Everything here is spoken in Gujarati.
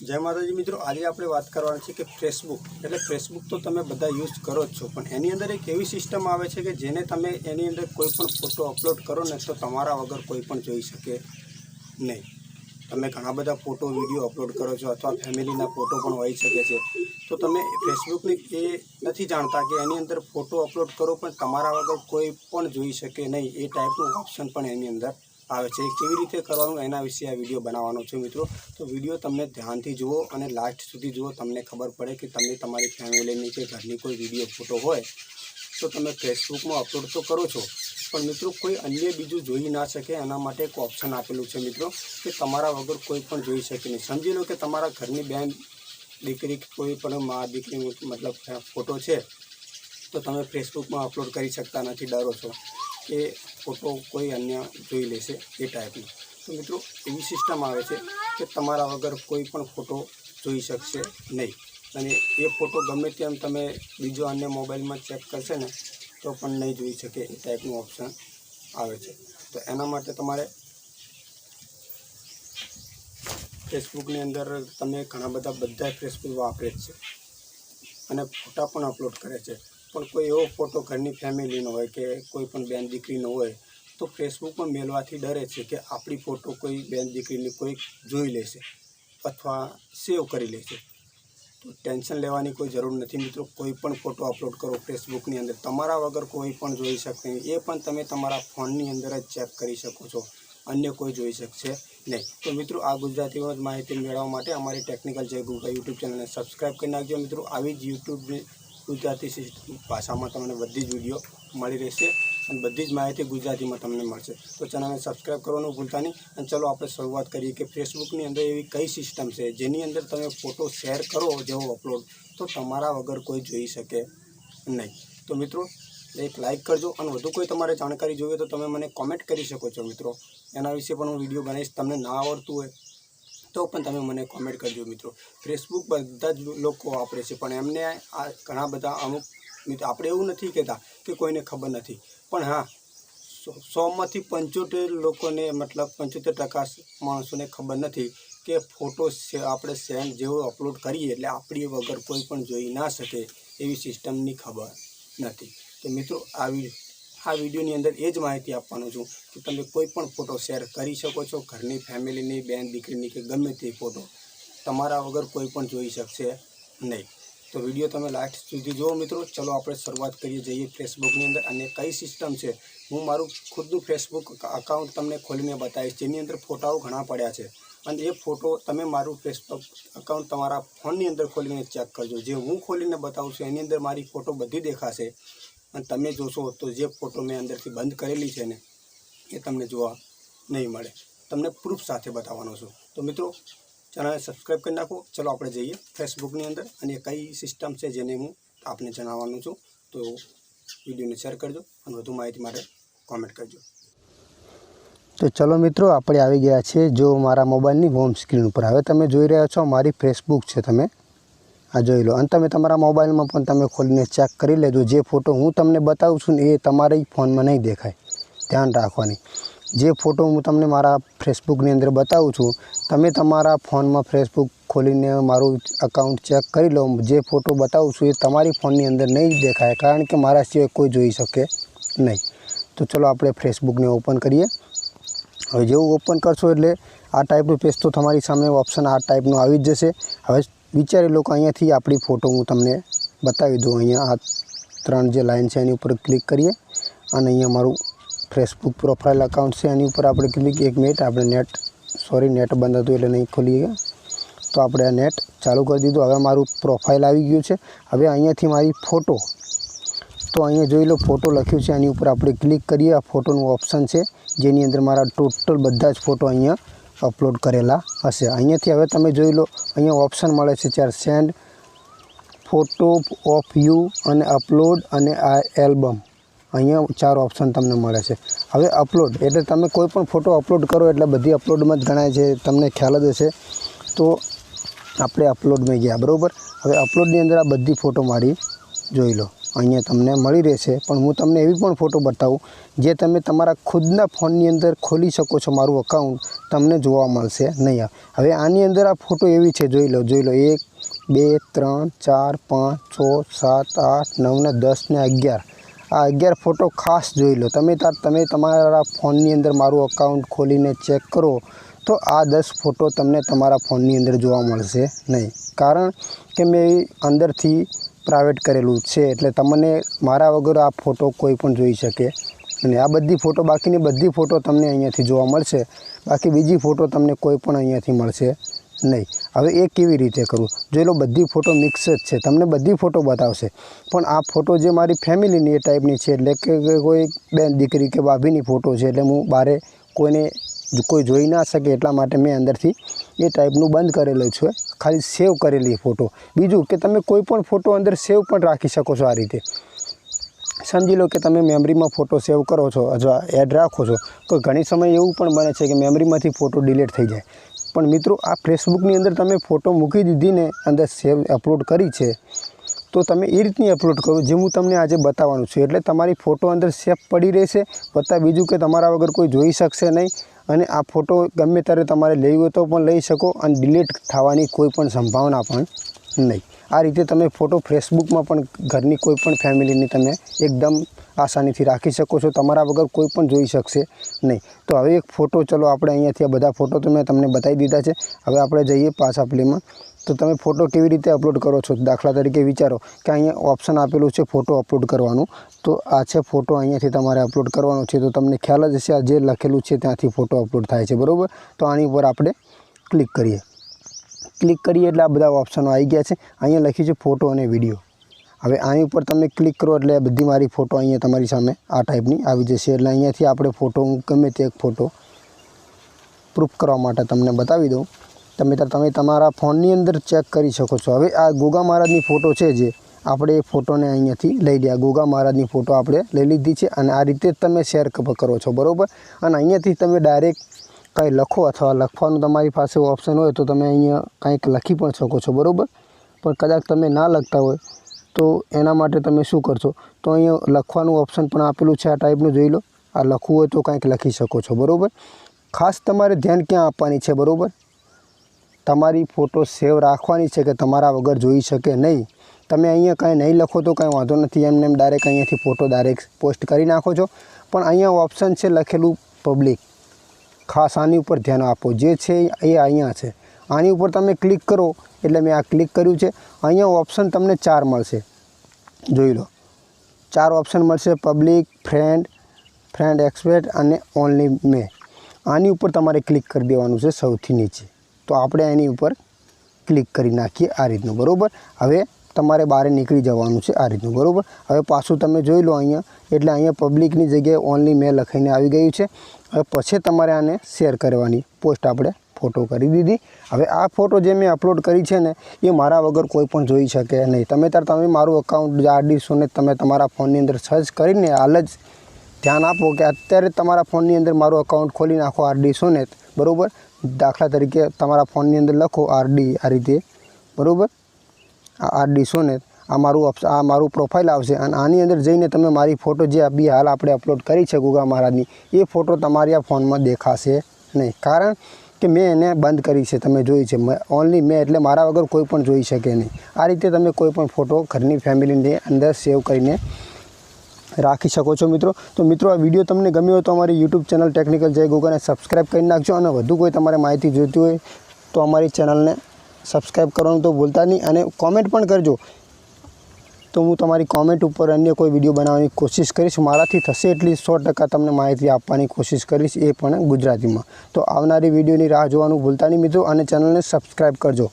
જય માતાજી મિત્રો, આજે આપણે વાત કરવાની છે કે ફેસબુક એટલે ફેસબુક તો તમે બધા યુઝ કરો જ છો, પણ એની અંદર એક એવી સિસ્ટમ આવે છે કે જેને તમે એની અંદર કોઈ પણ ફોટો અપલોડ કરો ને તો તમારા વગર કોઈ પણ જોઈ શકે નહીં. તમે ઘણા બધા ફોટો વીડિયો અપલોડ કરો છો અથવા ફેમિલીના ફોટો પણ હોઈ શકે છે. તો તમે ફેસબુકની એ નથી જાણતા કે એની અંદર ફોટો અપલોડ કરો, પણ તમારા વગર કોઈ પણ જોઈ શકે નહીં. એ ટાઈપનું ઓપ્શન પણ એની અંદર આવે છે. કેવી રીતે કરવાનું એના વિશે આ વીડિયો બનાવવાનો છે મિત્રો? તો વીડિયો તમને ધ્યાનથી જુઓ અને લાસ્ટ સુધી જુઓ. તમને ખબર પડે કે તમે તમારી ફેમિલીની કે ઘરની કોઈ વીડિયો ફોટો હોય તો તમે ફેસબુકમાં અપલોડ તો કરો છો. પણ મિત્રો કોઈ અન્ય બીજું જોઈ ના શકે. એના માટે એક ઓપ્શન આપેલું છે મિત્રો, કે તમારા વગર કોઈ પણ જોઈ શકે નહીં. સમજી લો કે તમારા ઘરની બેન દીકરી કોઈ પણ મા દીકરી મતલબ ફોટો છે, તો તમે ફેસબુકમાં અપલોડ કરી શકતા નથી, ડરો છો. કે ફોટો કોઈ અન્ય જોઈ લેશે એ ટાઈપનું તો મિત્રો, એવી સિસ્ટમ આવે છે કે તમારા વગર કોઈ પણ ફોટો જોઈ શકશે નહીં. અને એ ફોટો ગમે તેમ તમે બીજો અન્ય મોબાઈલમાં ચેક કરશે ને, તો પણ નહીં જોઈ શકે એ ટાઈપનું ઓપ્શન આવે છે. તો એના માટે તમારે ફેસબુકની અંદર તમે ઘણા બધા બધા ફેસબુક વાપરે જ છે. અને ફોટા પણ અપલોડ કરે છે. પણ કોઈ એવો ફોટો ઘરની ફેમિલીનો હોય કે કોઈ પણ બેન દીકરીનો હોય, તો ફેસબુકમાં મેળવાથી ડરે છે કે આપણી ફોટો કોઈ બેન દીકરીની કોઈ જોઈ લેશે અથવા સેવ કરી લેશે. તો ટેન્શન લેવાની કોઈ જરૂર નથી મિત્રો, કોઈ પણ ફોટો અપલોડ કરો ફેસબુકની અંદર. તમારા વગર કોઈ પણ જોઈ શકશે નહીં. એ પણ તમે તમારા ફોનની અંદર જ ચેક કરી શકો છો. અન્ય કોઈ જોઈ શકશે નહીં. તો મિત્રો, આ ગુજરાતીમાં માહિતી મેળવવા માટે અમારી ટેકનિકલ જય ગુગા યુટ્યુબ ચેનલને સબસ્ક્રાઈબ કરી નાખજો. મિત્રો, આવી જ યુટ્યુબની ગુજરાતી સિસ્ટમ ભાષામાં તમને બધી જ વીડિયો મળી રહેશે અને બધી જ માહિતી ગુજરાતીમાં તમને મળશે. તો ચેનલને સબસ્ક્રાઈબ કરવાનું ભૂલતા નહીં અને ચલો આપણે શરૂઆત કરીએ કે ફેસબુકની અંદર એવી કઈ સિસ્ટમ છે જેની અંદર તમે ફોટો શેર કરો જેવો અપલોડ, તો તમારા વગર કોઈ જોઈ શકે નહીં. તો મિત્રો, એક લાઇક કરજો અને વધુ કોઈ તમારે જાણકારી જોઈએ તો તમે મને કોમેન્ટ કરી શકો છો મિત્રો. એના વિશે પણ હું વીડિયો બનાવીશ. તમને ના આવડતું હોય તો પણ તમે મને કોમેન્ટ કરજો મિત્રો. ફેસબુક બધા જ લોકો વાપરે છે, પણ એમને આ ઘણા બધા અમુક મિત્રો આપણે એવું નથી કહેતા કે કોઈને ખબર નથી. પણ હા સોમાંથી પંચોતેર લોકોને મતલબ પંચોતેર ટકા માણસોને ખબર નથી કે ફોટો આપણે સેન્ડ જેવો અપલોડ કરીએ એટલે આપણી વગર કોઈ પણ જોઈ ના શકે એવી સિસ્ટમની ખબર નથી. તો મિત્રો, આવી આ વિડીયોની અંદર એ જ માહિતી આપવાનો છું કે તમે કોઈ પણ ફોટો શેર કરી શકો છો, ઘરની ફેમિલીની બેન દીકરીની કે ગમે તે ફોટો તમારા વગર કોઈ પણ જોઈ શકશે નહીં. તો વીડિયો તમે લાસ્ટ સુધી જુઓ મિત્રો. ચલો આપણે શરૂઆત કરીએ, જઈએ ફેસબુકની અંદર. અને કઈ સિસ્ટમ છે? હું મારું ખુદનું ફેસબુક અકાઉન્ટ તમને ખોલીને બતાવીશ, જેની અંદર ફોટાઓ ઘણા પડ્યા છે. અને એ ફોટો તમે મારું ફેસબુક અકાઉન્ટ તમારા ફોનની અંદર ખોલીને ચેક કરજો. જે હું ખોલીને બતાવું છું, એની અંદર મારી ફોટો બધી દેખાશે. અને તમે જોશો તો જે ફોટો મેં અંદરથી બંધ કરેલી છે ને, એ તમને જોવા નહીં મળે. તમને પ્રૂફ સાથે બતાવવાનો છું. તો મિત્રો, ચેનલને સબસ્ક્રાઈબ કરી નાખો. ચલો આપણે જઈએ ફેસબુકની અંદર અને કઈ સિસ્ટમ છે જેને હું આપને જણાવવાનું છું. તો વિડીયોને શેર કરજો અને વધુ માહિતી માટે કોમેન્ટ કરજો. તો ચલો મિત્રો, આપણે આવી ગયા છે જો મારા મોબાઈલની હોમ સ્ક્રીન ઉપર. હવે તમે જોઈ રહ્યા છો, મારી ફેસબુક છે તમે. આ જોઈ લો. અને તમે તમારા મોબાઈલમાં પણ તમે ખોલીને ચેક કરી લેજો. જે ફોટો હું તમને બતાવું છું ને એ તમારી ફોનમાં નહીં દેખાય. ધ્યાન રાખવાની. જે ફોટો હું તમને મારા ફેસબુકની અંદર બતાવું છું, તમે તમારા ફોનમાં ફેસબુક ખોલીને મારું અકાઉન્ટ ચેક કરી લો. જે ફોટો બતાવું છું એ તમારી ફોનની અંદર નહીં દેખાય, કારણ કે મારા સિવાય કોઈ જોઈ શકે નહીં. તો ચલો આપણે ફેસબુકને ઓપન કરીએ. હવે જેવું ઓપન કરશો એટલે આ ટાઈપનું પેજ તો તમારી સામે ઓપ્શન આ ટાઈપનું આવી જ જશે. હવે વિચારી લો કે અહીંયાથી આપણી ફોટો હું તમને બતાવી દઉં. અહીંયા આ ત્રણ જે લાઇન છે, એની ઉપર ક્લિક કરીએ અને અહીંયા મારું ફેસબુક પ્રોફાઇલ અકાઉન્ટ છે. એની ઉપર આપણે ક્લિક, એક મિનિટ, આપણે નેટ સોરી નેટ બંધ હતું એટલે નહીં ખોલી ગયા તો આપણે આ નેટ ચાલુ કરી દીધું. હવે મારું પ્રોફાઇલ આવી ગયું છે. હવે અહીંયાથી મારી ફોટો, તો અહીંયા જોઈ લો, ફોટો લખ્યું છે. એની ઉપર આપણે ક્લિક કરીએ. આ ફોટોનું ઓપ્શન છે, જેની અંદર મારા ટોટલ બધા જ ફોટો અહીંયા અપલોડ કરેલા હશે. અહીંયાથી હવે તમે જોઈ લો, અહીંયા ઓપ્શન મળે છે ચાર સેન્ડ ફોટો ઓફ યુ અને અપલોડ અને આ એલ્બમ અહીંયા ચાર ઓપ્શન તમને મળે છે. હવે અપલોડ એટલે તમે કોઈ પણ ફોટો અપલોડ કરો એટલે બધી અપલોડમાં જ ગણાય છે, તમને ખ્યાલ જ હશે. તો આપણે અપલોડમાં ગયા, બરાબર? હવે અપલોડની અંદર આ બધી ફોટો મારી જોઈ લો. અહીંયા તમને મળી રહેશે. પણ હું તમને એવી પણ ફોટો બતાવું, જે તમે તમારા ખુદના ફોનની અંદર ખોલી શકો છો મારું અકાઉન્ટ તમને જોવા મળશે નહીં હવે આની અંદર આ ફોટો એવી છે, જોઈ લો જોઈ લો. એક, બે, ત્રણ, ચાર, પાંચ, છ, સાત, આઠ, નવ ને દસ ને અગિયાર. આ અગિયાર ફોટો ખાસ જોઈ લો. તમે તમે તમારા ફોનની અંદર મારું અકાઉન્ટ ખોલીને ચેક કરો, તો આ દસ ફોટો તમને તમારા ફોનની અંદર જોવા મળશે નહીં. કારણ કે મેં અંદરથી પ્રાઇવેટ કરેલું છે એટલે તમને મારા વગર આ ફોટો કોઈ પણ જોઈ શકે. અને આ બધી ફોટો બાકીની બધી ફોટો તમને અહીંયાથી જોવા મળશે. બાકી બીજી ફોટો તમને કોઈ પણ અહીંયાથી મળશે નહીં. હવે એ કેવી રીતે કરવું જોઈ લો, બધી ફોટો મિક્સ જ છે. તમને બધી ફોટો બતાવશે. પણ આ ફોટો જે મારી ફેમિલીની એ ટાઈપની છે, એટલે કે કોઈ બેન દીકરી કે ભાભીની ફોટો છે, એટલે હું બારે કોઈને કોઈ જોઈ ના શકે એટલા માટે મેં અંદરથી એ ટાઈપનું બંધ કરેલું છે. ખાલી સેવ કરેલી ફોટો બીજું કે તમે કોઈ પણ ફોટો અંદર સેવ પણ રાખી શકો છો આ રીતે. સમજી લો કે તમે મેમરીમાં ફોટો સેવ કરો છો, અથવા એડ રાખો છો, તો ઘણી સમય એવું પણ બને છે કે મેમરીમાંથી ફોટો ડિલીટ થઈ જાય. પણ મિત્રો, આ ફેસબુકની અંદર તમે ફોટો મૂકી દીધીને અંદર સેવ અપલોડ કરી છે. તો તમે એ રીતની અપલોડ કરો, જે હું તમને આજે બતાવવાનું છું. એટલે તમારી ફોટો અંદર સેફ પડી રહેશે, વત્તા બીજું કે તમારા વગર કોઈ જોઈ શકશે નહીં. અને આ ફોટો ગમે ત્યારે તમારે લેવી હોય તો પણ લઈ શકો અને ડિલીટ થવાની કોઈ પણ સંભાવના પણ નહીં. આ રીતે તમે ફોટો ફેસબુકમાં પણ ઘરની કોઈ પણ ફેમિલીની તમે એકદમ આસાનીથી રાખી શકો છો. તમારા વગર કોઈ પણ જોઈ શકશે નહીં. તો હવે એક ફોટો, ચલો આપણે અહીંયાથી આ બધા ફોટો તો મેં તમને બતાવી દીધા છે. હવે આપણે જઈએ પાછા પ્લેમાં તો તમે ફોટો કેવી રીતે અપલોડ કરો છો? દાખલા તરીકે વિચારો કે અહીંયા ઓપ્શન આપેલું છે ફોટો અપલોડ કરવાનું. તો આ છે ફોટો, અહીંયાથી તમારે અપલોડ કરવાનો છે. તો તમને ખ્યાલ જ હશે આ જે લખેલું છે ત્યાંથી ફોટો અપલોડ થાય છે. બરાબર? તો આની ઉપર આપણે ક્લિક કરીએ. ક્લિક કરીએ એટલે આ બધા ઓપ્શનો આવી ગયા છે. અહીંયા લખ્યું છે ફોટો અને વીડિયો. હવે અહીં ઉપર તમે ક્લિક કરો એટલે બધી મારી ફોટો અહીંયા તમારી સામે આ ટાઈપની આવી જશે. એટલે અહીંયાથી આપણે ફોટો હું ગમે તે એક ફોટો પ્રૂફ કરવા માટે તમને બતાવી દઉં. તમે તમે તમારા ફોનની અંદર ચેક કરી શકો છો. હવે આ ગોગા મહારાજની ફોટો છે જે, આપણે એ ફોટોને અહીંયાથી લઈ લીધા ગોગા મહારાજની ફોટો આપણે લઈ લીધી છે અને આ રીતે તમે શેર કરો છો. બરાબર? અને અહીંયાથી તમે ડાયરેક્ટ કંઈ લખો અથવા લખવાનું તમારી પાસે ઓપ્શન હોય તો તમે અહીંયા કંઈક લખી પણ શકો છો. બરાબર? પણ કદાચ તમે ના લખતા હોય તો એના માટે તમે શું કરશો? તો અહીંયા લખવાનું ઓપ્શન પણ આપેલું છે, આ ટાઈપનું જોઈ લો. આ લખવું હોય તો કંઈક લખી શકો છો, બરાબર? ખાસ તમારે ધ્યાન ક્યાં આપવાની છે, બરાબર? તમારી ફોટો સેવ રાખવાની છે કે તમારા વગર જોઈ શકે નહીં? તમે અહીંયા કાંઈ નહીં લખો તો કાંઈ વાંધો નથી એમને એમ ડાયરેક્ટ અહીંયાથી ફોટો ડાયરેક્ટ પોસ્ટ કરી નાખો છો. પણ અહીંયા ઓપ્શન છે લખેલું પબ્લિક ખાસ આની ઉપર ધ્યાન આપો, જે છે એ અહીંયા છે. આની ઉપર તમે ક્લિક કરો, એટલે મેં આ ક્લિક કર્યું છે. અહીંયા ઓપ્શન તમને ચાર મળશે. જોઈ લો. ચાર ઓપ્શન મળશે પબ્લિક ફ્રેન્ડ ફ્રેન્ડ એક્સપેક્ટ અને ઓનલી મે આની ઉપર તમારે ક્લિક કરી દેવાનું છે સૌથી નીચે. તો આપણે એની ઉપર ક્લિક કરી નાખીએ આ રીતનું, બરાબર? હવે તમારે બહાર નીકળી જવાનું છે આ રીતનું, બરાબર? હવે પાછું તમે જોઈ લો અહીંયા, એટલે અહીંયા પબ્લિકની જગ્યાએ ઓનલી મેં લખાઈને આવી ગયું છે. હવે પછી તમારે આને શેર કરવાની પોસ્ટ આપણે ફોટો કરી દીધી. હવે આ ફોટો જે મેં અપલોડ કરી છે ને, એ મારા વગર કોઈ પણ જોઈ શકે નહીં. તમે ત્યારે તમે મારું અકાઉન્ટ આરડીસોને તમે તમારા ફોનની અંદર સર્ચ કરીને હાલ જ ધ્યાન આપો કે અત્યારે તમારા ફોનની અંદર મારું અકાઉન્ટ ખોલી નાખો આરડી ને, બરાબર? દાખલા તરીકે તમારા ફોનની અંદર લખો આરડી આ રીતે, બરાબર? આ આરડી સોનેત આ મારું આ મારું પ્રોફાઇલ આવશે અને આની અંદર જઈને તમે મારી ફોટો જે બી હાલ આપણે અપલોડ કરી છે ગુગા મહારાજની, એ ફોટો તમારી આ ફોનમાં દેખાશે નહીં. કારણ કે મેં એને બંધ કરી છે, તમે જોઈ છે. ઓનલી મેં એટલે મારા વગર કોઈ પણ જોઈ શકે નહીં. આ રીતે તમે કોઈ પણ ફોટો ઘરની ફેમિલીની અંદર સેવ કરીને રાખી શકો છો મિત્રો. તો મિત્રો, આ વીડિયો તમને ગમ્યો હોય તો અમારી યુટ્યુબ ચેનલ ટેકનિકલ જય ગોગાને સબસ્ક્રાઈબ કરી નાખજો અને વધુ કોઈ તમારે માહિતી જોઈતી હોય તો અમારી ચેનલને સબસ્ક્રાઈબ કરવાનું તો ભૂલતા નહીં અને કોમેન્ટ પણ કરજો. તો હું તમારી કોમેન્ટ ઉપર અન્ય કોઈ વીડિયો બનાવવાની કોશિશ કરીશ. મારાથી થશે એટલી સો ટકા તમને માહિતી આપવાની કોશિશ કરીશ એ પણ ગુજરાતીમાં. તો આવનારી વિડીયોની રાહ જોવાનું ભૂલતા નહીં મિત્રો અને ચેનલને સબસ્ક્રાઈબ કરજો.